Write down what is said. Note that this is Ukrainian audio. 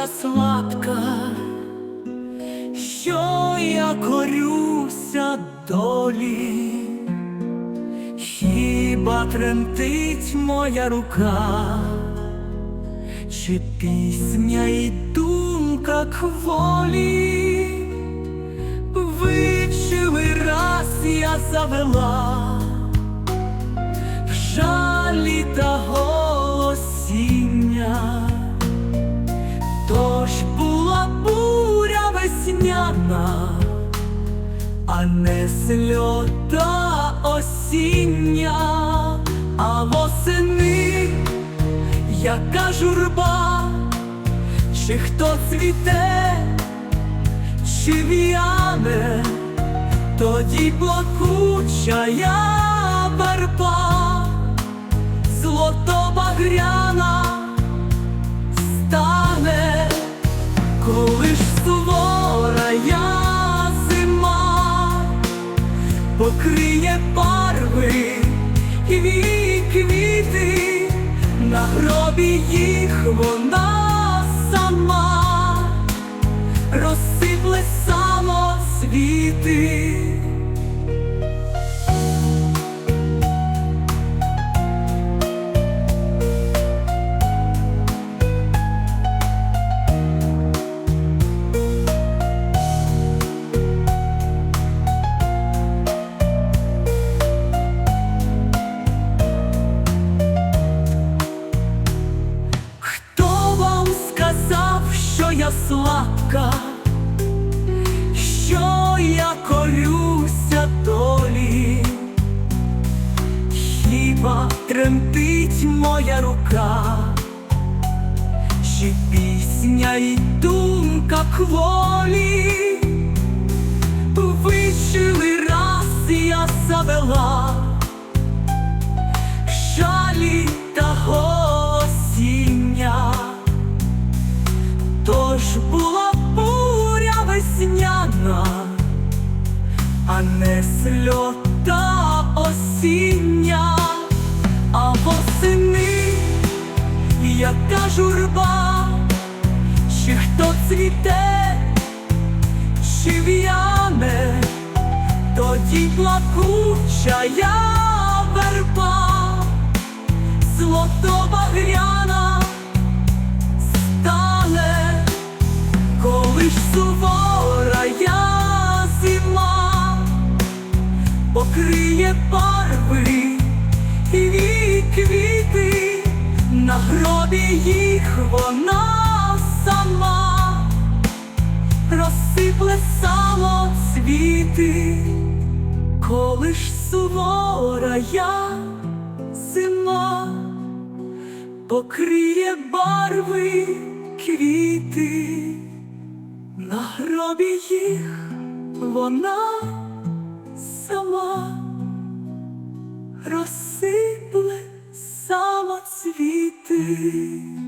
я слабка, що я корюся долі, хіба тремтить моя рука, чи пісня і думка кволі, вичили раз я завела, в жаліта. Весняна, а не сльота осіння, а восени, яка журба, чи хто цвіте, чи в'яне, тоді плакуча я верба, злото-багряна покриє барви і квіти, на гробі їх вона сама розсипле самоцвіти. Хіба тремтить моя рука, чи пісня і думка кволі? Вичили раз я завела. Жалі та голосіння, тож була буря весняна, а не сльота журба, чи хто цвіте, чи в'яне, тоді плакуча я верба, злото-багряна стане, коли ж сувора я зима покриє барви на гробі їх вона сама. Розсипле самоцвіти, коли ж сувора я зима. Покриє барви квіти, на гробі їх вона сама. Розсипле самоцвіти.